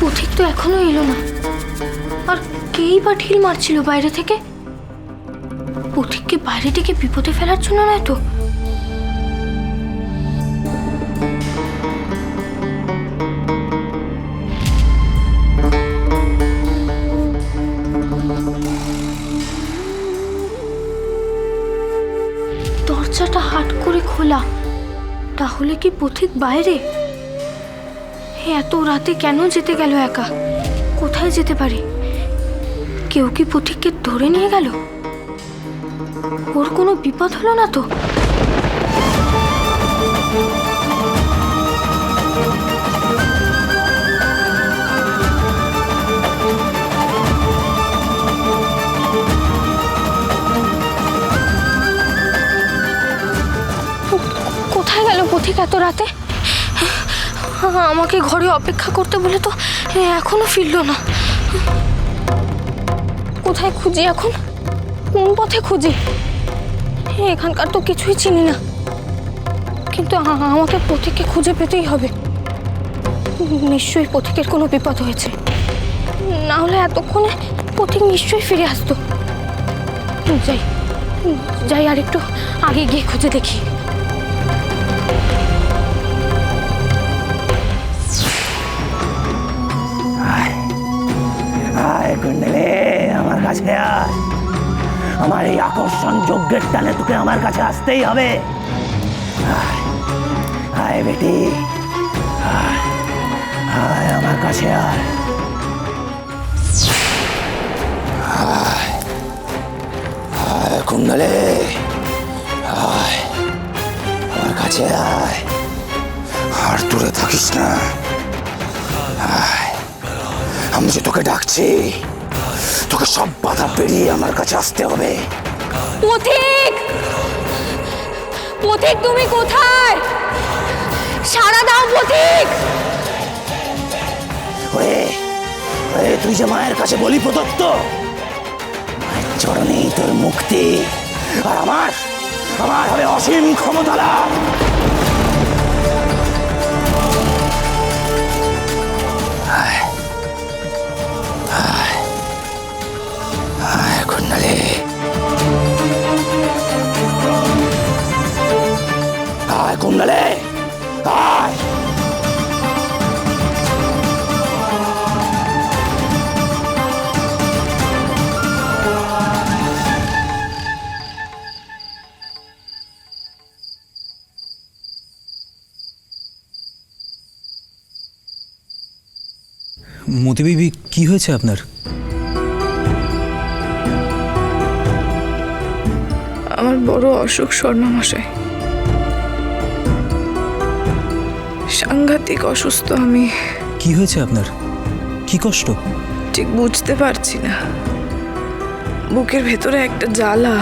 পথিক তো এখনও এলো না। আর কেই বা ঢিল মারছিল বাইরে থেকে? পথিককে বাইরে থেকে বিপদে ফেলার জন্য নয় তো? দরজাটা হাট করে খোলা। তাহলে কি পথিক বাইরে? এত রাতে কেন যেতে গেল একা? কোথায় যেতে পারে? কেউ কি পথিককে ধরে নিয়ে গেল? ওর কোনো বিপদ হলো না তো? কোথায় গেল পথিক এত রাতে? আমাকে ঘরে অপেক্ষা করতে বলে তো এখনও ফিরল না। কোথায় খুঁজি এখন? কোন পথে খুঁজি? এখানকার তো কিছুই চিনি না। কিন্তু আমাকে পথিককে খুঁজে পেতেই হবে। নিশ্চয়ই পথিকের কোনো বিপদ হয়েছে। না হলে এতক্ষণে পথিক নিশ্চয়ই ফিরে আসতো। যাই যাই আর একটু আগে গিয়ে খুঁজে দেখি। আয় কুণ্ডলে আমার কাছে আয়। আমার এই আকর্ষণ যজ্ঞের টানে তোকে আমার কাছে আসতেই হবে। আয়, আয় বেটি। আয়, আয় আমার কাছে আয়। আয়, আয় কুণ্ডলে। আয়। আমার কাছে আয়। আর দূরে থাকিস না। আমি যে তোকে ডাকছি তোকে সব বাধা পেরিয়ে আমার কাছে আসতে হবে। পথিক! পথিক তুমি কোথায়? সারা দাও পথিক! ওরে ওরে তুই যে মায়ের কাছে বলি প্রদত্ত মায়ের চরণেই তোর মুক্তি। আর আমার আমার হবে অসীম ক্ষমতা লাভ। আয়, কুণ্ডলী। আয় কুণ্ডলে আয় মতিবিবি কি হয়েছে আপনার বড় অসুখ স্বর্ণমশাই সাংঘাতিক অসুস্থ আমি। কি হয়েছে আপনার? কি কষ্ট? ঠিক বুঝতে পারছি না। বুকের ভেতরে একটা জ্বালা।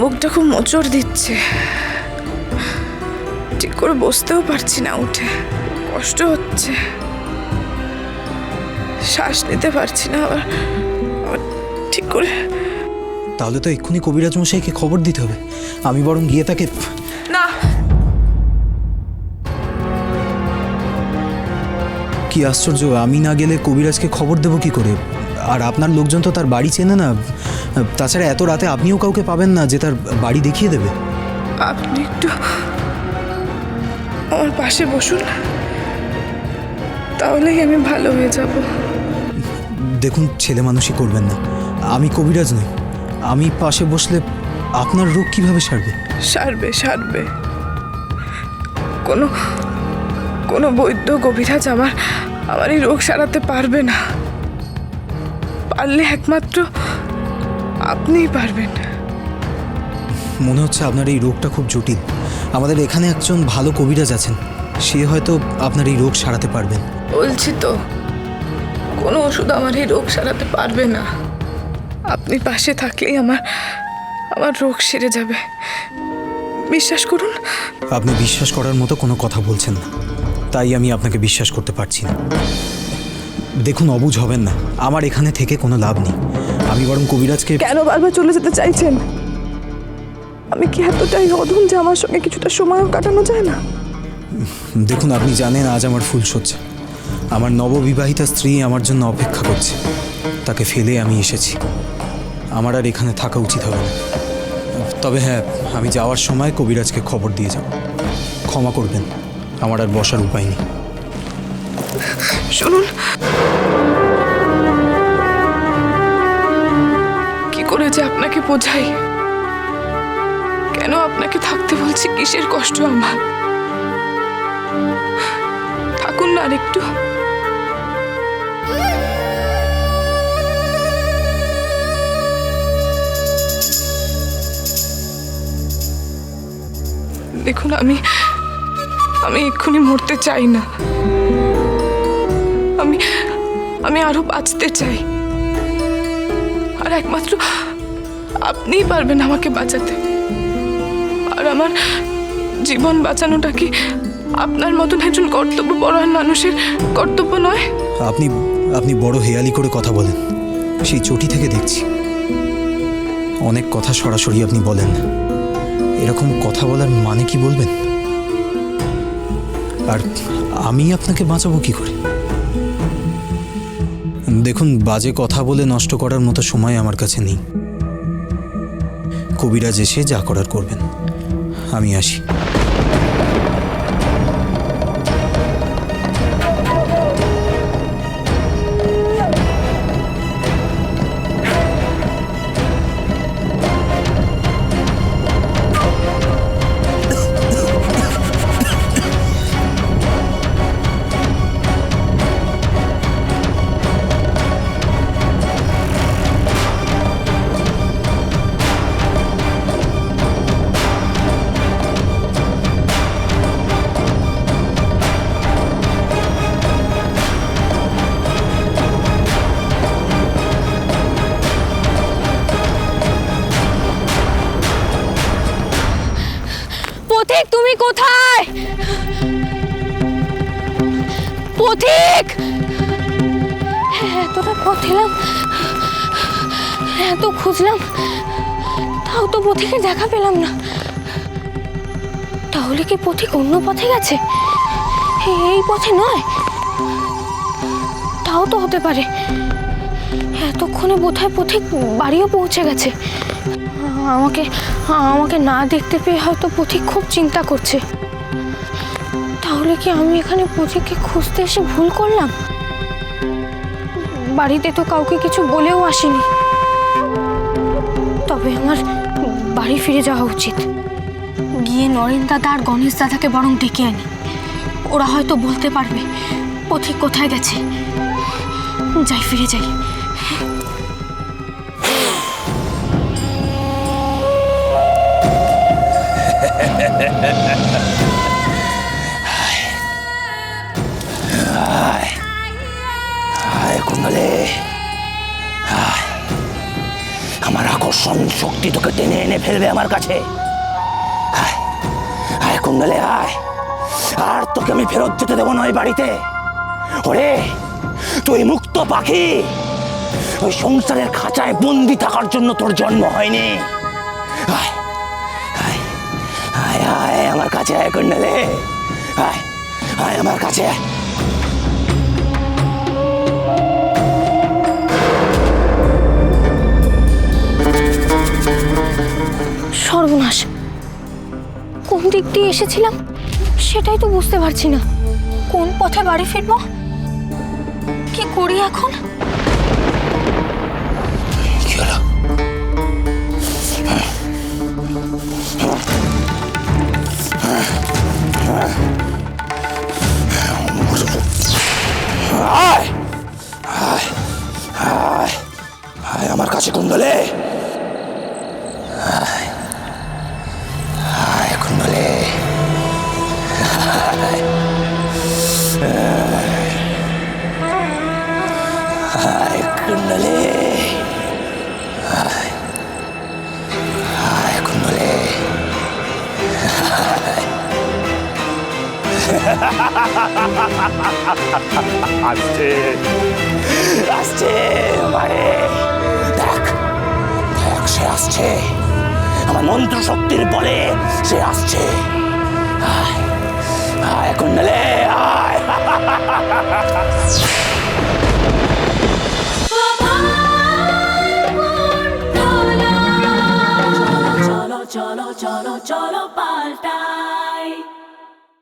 বুকটা খুব মোচড় দিচ্ছে। ঠিক করে বসতেও পারছি না উঠে। কষ্ট হচ্ছে। শ্বাস নিতে পারছি না আবার। আবার ঠিক করে তাহলে তো এক্ষুনি কবিরাজ মশাইকে খবর দিতে হবে। আমি বরং গিয়ে তাকে না। কি আশ্চর্য আমি না গেলে কবিরাজকে খবর দেবো কি করে? আর আপনার লোকজন তো তার বাড়ি চেনে না। তাছাড়া এত রাতে আপনিও কাউকে পাবেন না যে তার বাড়ি দেখিয়ে দেবে। আপনি একটু আমার পাশে বসুন। তাহলেই আমি ভালো হয়ে যাব। দেখুন ছেলে মানুষই করবেন না। আমি কবিরাজ নই। আমি পাশে বসলে আপনার রোগ কীভাবে সারবে? সারবে সারবে। কোনো কোনো বৈদ্য কবিরাজ আমার আমার এই রোগ সারাতে পারবে না। পারলে একমাত্র আপনিই পারবেন। মনে হচ্ছে আপনার এই রোগটা খুব জটিল। আমাদের এখানে একজন ভালো কবিরাজ আছেন। সে হয়তো আপনার এই রোগ সারাতে পারবেন। বলছি তো কোনো ওষুধ আমার এই রোগ সারাতে পারবে না। আপনি পাশে থাকলেই আমার আমার রোগ সেরে যাবে। বিশ্বাস করুন। আপনি বিশ্বাস করার মতো কোনো কথা বলছেন না। তাই আমি আপনাকে বিশ্বাস করতে পারছি না। দেখুন অবুঝ হবেন না। আমার এখানে থেকে কোনো লাভ নেই। আমি বরং কবিরাজকে কেন বারবার চলে যেতে চাইছেন? আমি কি এতটাই অধম যে আমার সঙ্গে কিছুটা সময়ও কাটানো যায় না? দেখুন আপনি জানেন আজ আমার ফুলশয্যা আমার নববিবাহিতা স্ত্রী আমার জন্য অপেক্ষা করছে। তাকে ফেলে আমি এসেছি। আমার আর এখানে থাকা উচিত হবে না। তবে হ্যাঁ আমি যাওয়ার সময় কবিরাজকে খবর দিয়ে যাব। ক্ষমা করবেন, আমার আর বসার উপায় নেই। শুনুন। কি করে যে আপনাকে বোঝাই? কেন আপনাকে থাকতে বলছি? কিসের কষ্ট আমার? থাকুন না আর দেখুন, আমি আমি এক্ষুনি মরতে চাই না। আমি আমি আরও বাঁচতে চাই। আর একমাত্র আপনিই পারবেন আমাকে বাঁচাতে। আর আমার জীবন বাঁচানোটা কি আপনার মতন একজন কর্তব্যপরায়ণ মানুষের কর্তব্য নয়? আপনি আপনি বড় হেয়ালি করে কথা বলেন। সেই চটি থেকে দেখছি। অনেক কথা সরাসরি আপনি বলেন। এরকম কথা বলার মানে কি বলবেন? আর আমি আপনাকে বাঁচাবো কি করে? দেখুন, বাজে কথা বলে নষ্ট করার মতো সময় আমার কাছে নেই। কবিরাজ এসে যা করার করবেন। আমি আসি। পথিক! এতটা পথ এলাম এত খুঁজলাম, তাও তো পথিকে দেখা পেলাম না। তাহলে কি পথিক অন্য পথে গেছে? এই পথে নয়। তাও তো হতে পারে। এতক্ষণে বোধহয় পথিক বাড়িও পৌঁছে গেছে। আমাকে আমাকে না দেখতে পেয়ে হয়তো পথিক খুব চিন্তা করছে। তাহলে কি আমি এখানে পথিককে খুঁজতে এসে ভুল করলাম? বাড়িতে তো কাউকে কিছু বলেও আসিনি। তবে আমার বাড়ি ফিরে যাওয়া উচিত। গিয়ে নরেন দাদা আর গণেশ দাদাকে বরং ডেকে আনি। ওরা হয়তো বলতে পারবে পথিক কোথায় গেছে। যাই ফিরে যাই। আয় আমার আকর্ষণ শক্তি তোকে টেনে এনে ফেলবে আমার কাছে। আয় কুণ্ডলে আয় আর তোকে আমি ফেরত যেতে দেবো না ওই বাড়িতে। ওরে, তুই মুক্ত পাখি! ওই সংসারের খাঁচায় বন্দি থাকার জন্য তোর জন্ম হয়নি। আয় আয় আয় আয় আমার কাছে আয় কুণ্ডলে আয় আয় আমার কাছে আয়। সর্বনাশ। কোন দিক দিয়ে এসেছিলাম সেটাই তো বুঝতে পারছি না। কোন পথে বাড়ি ফিরবো? কি করি এখন? আমার কাছে কুণ্ডলে। আসছে। আসছে মারে দেখ দেখ সে আসছে। আমার মন্ত্র শক্তির বলে সে আসছে। আয় আয় কুণ্ডলে আয়। cholo, cholo, cholo, paltai.